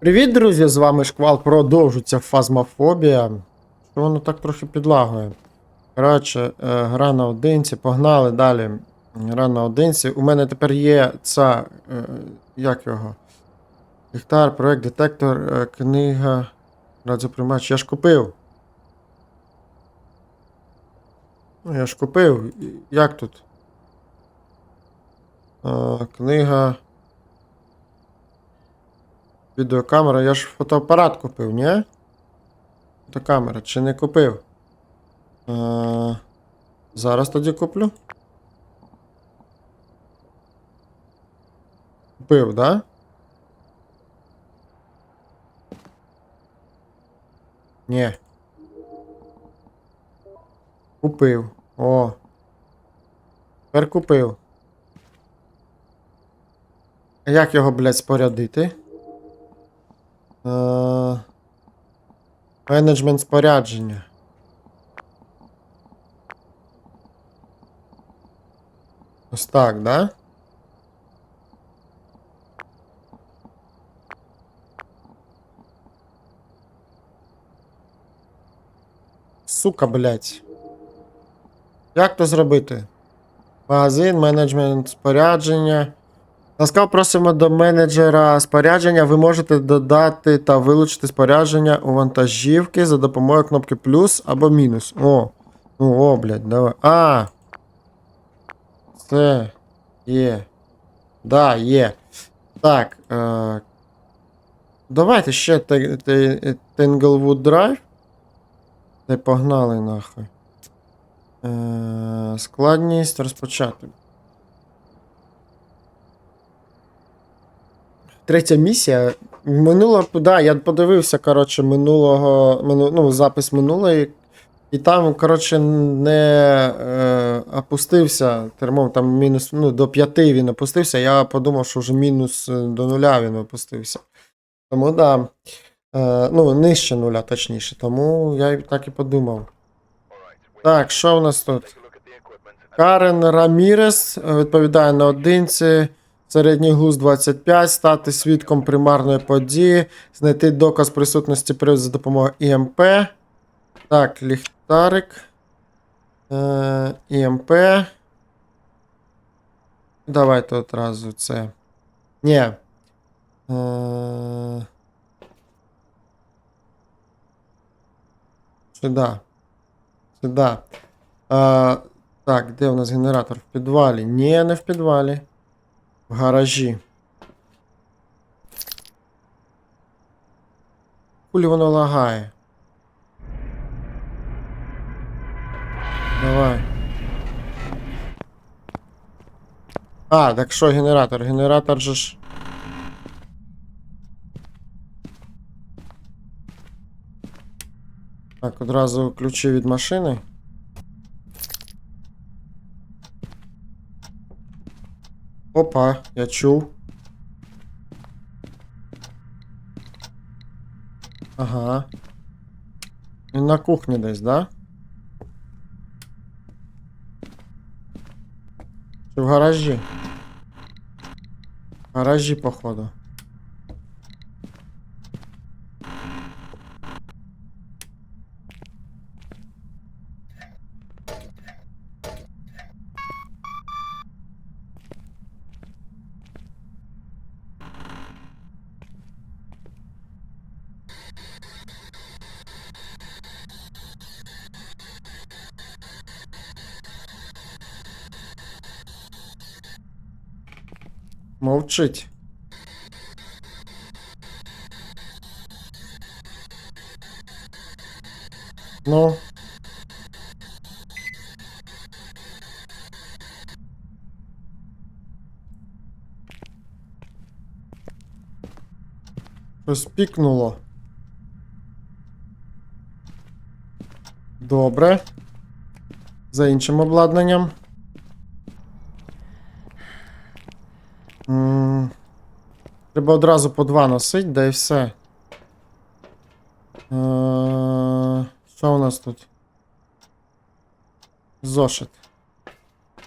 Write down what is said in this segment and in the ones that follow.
Привіт, друзі! З вами Шквал. Продовжується фазмофобія. Що воно так трохи підлагує. Коротше, е, гра на одинці, погнали далі. Гра на одинці. У мене тепер є ця. е, Як його? Ліхтар, проект, детектор, е, книга. Радіоприймач. Я ж купив. Ну, я ж купив. Як тут? Книга. Відеокамера, я ж фотоапарат купив, ні? Фотокамера, чи не купив? Е, зараз тоді куплю. Купив, да? Ні. Купив. О. Тепер купив. А як його, блядь, спорядити? Е, Менеджмент спорядження. Ось так, да? Сука, блядь. Як то зробити? Магазин, менеджмент спорядження. Ласкаво просимо до менеджера спорядження. Ви можете додати та вилучити спорядження у вантажівки за допомогою кнопки плюс або мінус. О. Ну, о, блядь, давай. А. Це є. Да, є. Так. Е... Давайте ще Tanglewood Drive. Та погнали нахуй. Е... Складність розпочати. Третя місія. Минуло, да, я подивився, коротше, минулого, мину, ну, запис минулої. І там, коротше, не е, опустився термом, там мінус ну, до 5 він опустився. Я подумав, що вже мінус е, до нуля він опустився. Тому да. Е, ну, нижче нуля, точніше. Тому я так і подумав. Так, що в нас тут? Карен Рамірес е, відповідає на одинці. Середній глуз 25, стати свідком примарної події, знайти доказ присутності приводу за допомогою ІМП. Так, ліхтарик. Е, ІМП. Давайте одразу це. Ні. Е, сюди. Сюди. Е, так, де у нас генератор? В підвалі. Ні, не в підвалі. В гаражі. Хулі воно лагає. Давай. А, так що генератор? Генератор же ж. Так, одразу ключі від машини. Опа, я чув. Ага. Він на кухні десь, да? Чи в гаражі? В гаражі, походу. Мовчить. Ну. Щось. Добре. За іншим обладнанням. Треба одразу по два носить, да і все. Е, що у нас тут? Зошит.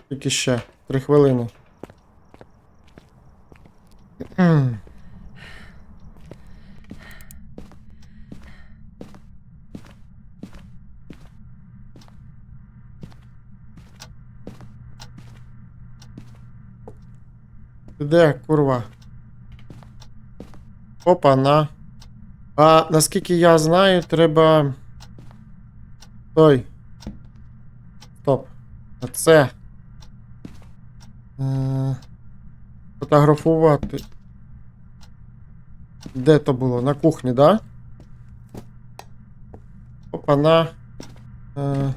Тільки ще. Три хвилини. Де, курва? Опа, на. А наскільки я знаю, треба. Той. Стоп. Оце. Е, Фотографувати. Де то було? На кухні, да? Опа, на. Е,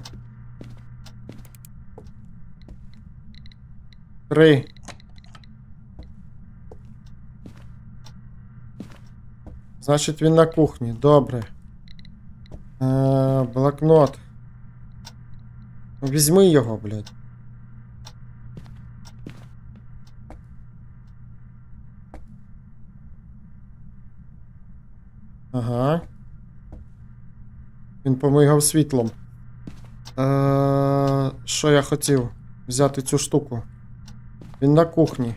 Три. Значить, він на кухні. Добре. Е, блокнот. Візьми його, блядь. Ага. Він помигав світлом. Е, що я хотів? Взяти цю штуку. Він на кухні.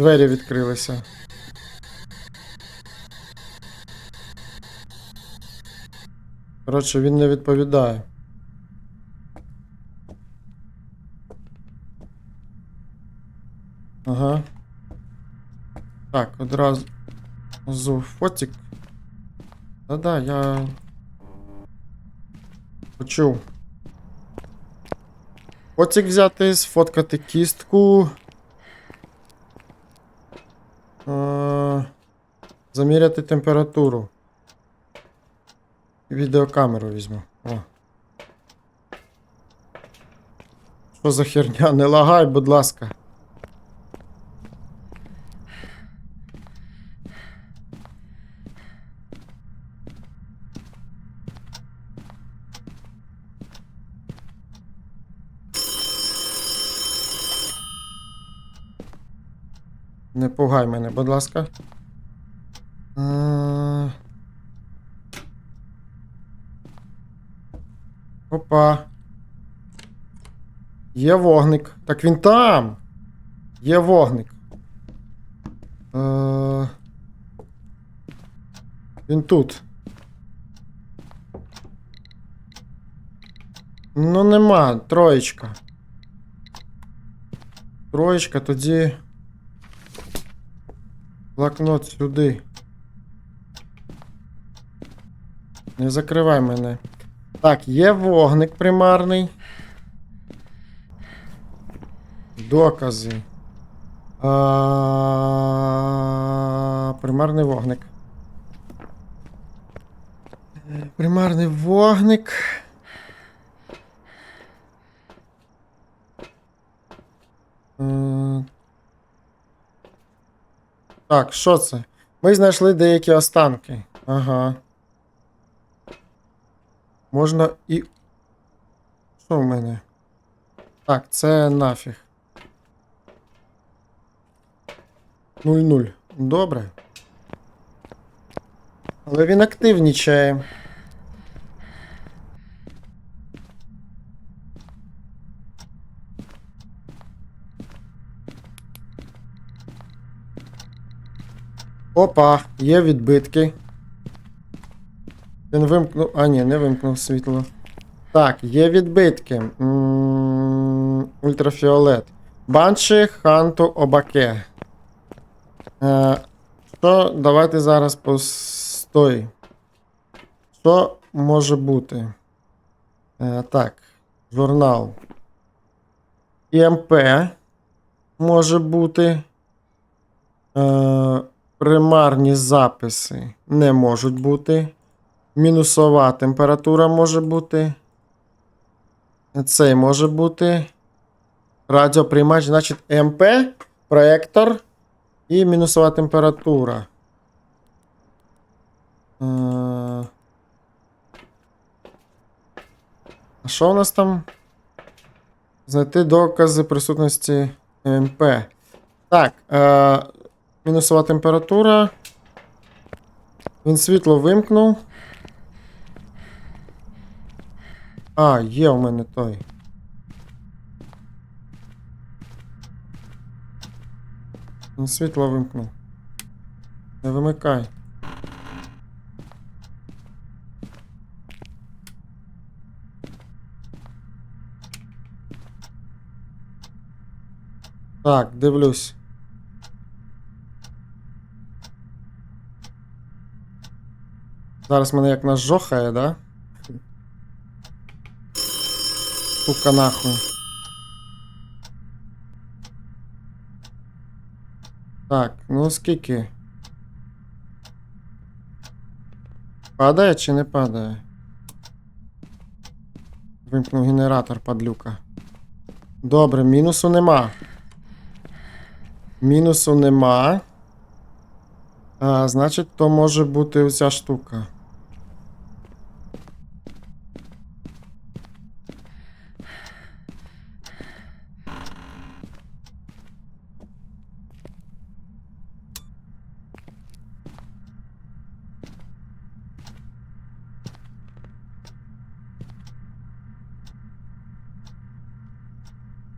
Двері відкрилися. Коротше, він не відповідає. Ага. Так, одразу зу фотик. Да-да, я. Почув. Фотик взяти, сфоткати кістку. Е, Заміряти температуру. Відеокамеру візьму. О. Що за херня? Не лагай, будь ласка. Не пугай мене, будь ласка. Е, Опа. Є вогник. Так він там. Є вогник. Е, Він тут. Ну нема, троєчка. Троєчка, тоді. Блокнот сюди. Не закривай мене. Так, є вогник примарний. Докази. А... Примарний вогник. Примарний вогник. Е, Так, що це? Ми знайшли деякі останки. Ага. Можна і. Що в мене? Так, це нафіг. 0-0. Добре. Але він активнічає. Опа, є відбитки. Він вимкнув. А, ні, не вимкнув світло. Так, є відбитки. Ультрафіолет. Банші Ханту Обаке. Е, що давайте зараз постой. Що може бути? Е, так, журнал. ІМП може бути. Е, примарні записи не можуть бути. Мінусова температура може бути. Цей може бути. Радіоприймач, значить МП, проектор і мінусова температура. Е, А що у нас там? Знайти докази присутності МП. Так. Е, мінусова температура. Він світло вимкнув. А, є у мене той. Він світло вимкнув. Не вимикай. Так, дивлюсь. Зараз мене як нас жохає, да? Сука нахуй. Так, ну скільки? Падає чи не падає? Вимкнув генератор, падлюка. Добре, мінусу нема. Мінусу нема. А, значить, то може бути оця штука.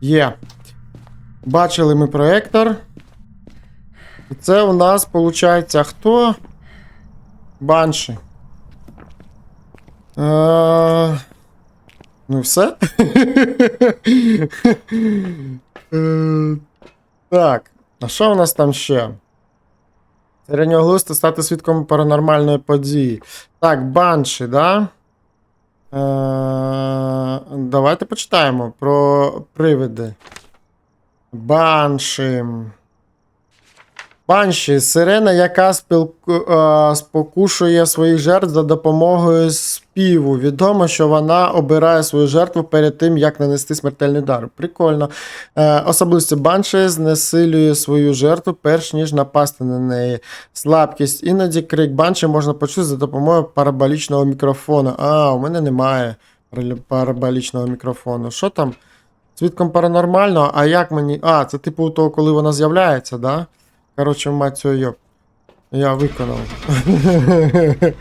Є. Бачили ми проектор. І це у нас виходить хто? Банші. Е... Ну, все. Е, Так. А що у нас там ще? Середньоглусто стати свідком паранормальної події. Так, банші, да? Е, Давайте почитаємо про привиди. Банші. Банші сирена, яка спілку, е, спокушує своїх жертв за допомогою співу. Відомо, що вона обирає свою жертву перед тим, як нанести смертельний удар. Прикольно. Е, особливості банші знесилює свою жертву, перш ніж напасти на неї. Слабкість. Іноді крик банші можна почути за допомогою параболічного мікрофону. А, у мене немає параболічного мікрофону. Що там? Свідком паранормального, а як мені. А, це типу того, коли вона з'являється, да? Коротше, мать цього йоп. Я виконав.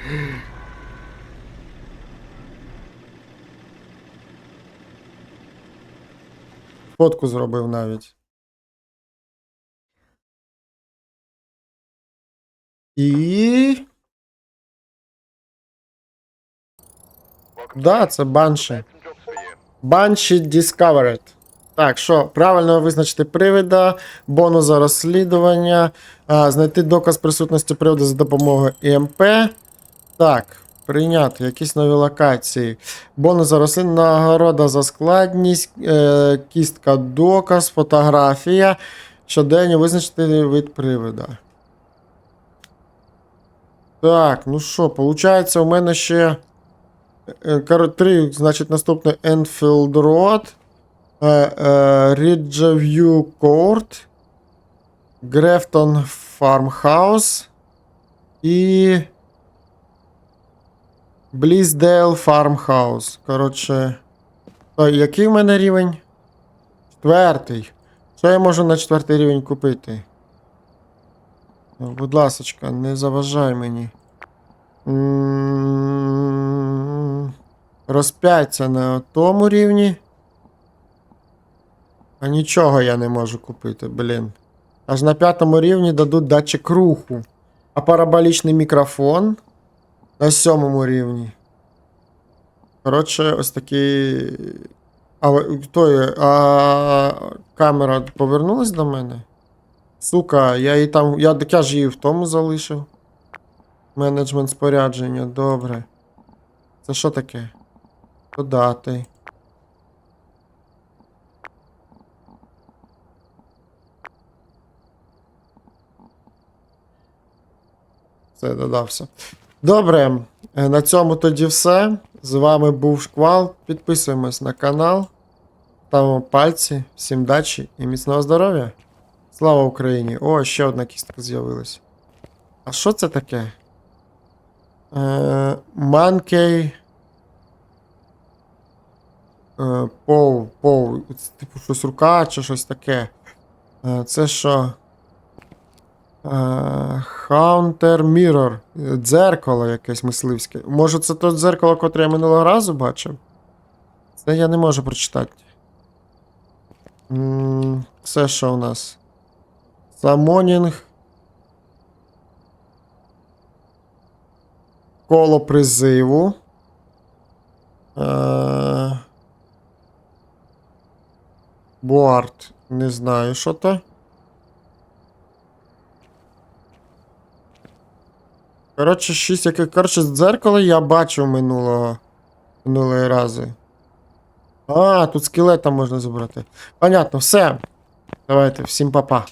Фотку зробив навіть. І. Да, це банші. Банші Discovered. Так, що, правильно визначити привида, бонус за розслідування, а, знайти доказ присутності приводу за допомогою ІМП. Так, прийняти якісь нові локації. Бонус за розслідування, нагорода за складність, е, кістка доказ, фотографія. Щоденно визначити вид привида. Так, ну що, виходить, у мене ще. Е, Три, значить, наступне Enfield Road. Ridgeview Court, Grafton Farmhouse і Бліздейл Farmhouse. Коротше. То який в мене рівень? Четвертий. Що я можу на четвертий рівень купити? Будь ласочка, не заважай мені. М, Розп'яття на тому рівні. А нічого я не можу купити, блін. Аж на п'ятому рівні дадуть датчик руху. А параболічний мікрофон на сьомому рівні. Коротше, ось такий. А той, а камера повернулась до мене? Сука, я її там. Я, я ж її в тому залишив. Менеджмент спорядження, добре. Це що таке? Додати. Все, додався. Добре, е, на цьому тоді все. З вами був Шквал. Підписуємось на канал. Ставимо пальці. Всім дачі і міцного здоров'я. Слава Україні! О, ще одна кістка з'явилась. А що це таке? Манкей. Е, Пов, пов. Це, Типу щось рука чи щось таке. Е, Це що? Е, Haunter Mirror. Е, Дзеркало якесь мисливське. Може, це то дзеркало, котре я минулого разу бачив? Це я не можу прочитати. Це що у нас? Самонінг. Коло призиву. Е, Боард. Не знаю, що то. Коротше, шість яких. Коротше, дзеркало я бачив минулого. Минулої рази. А, тут скелета можна забрати. Понятно, все. Давайте, всім па-па.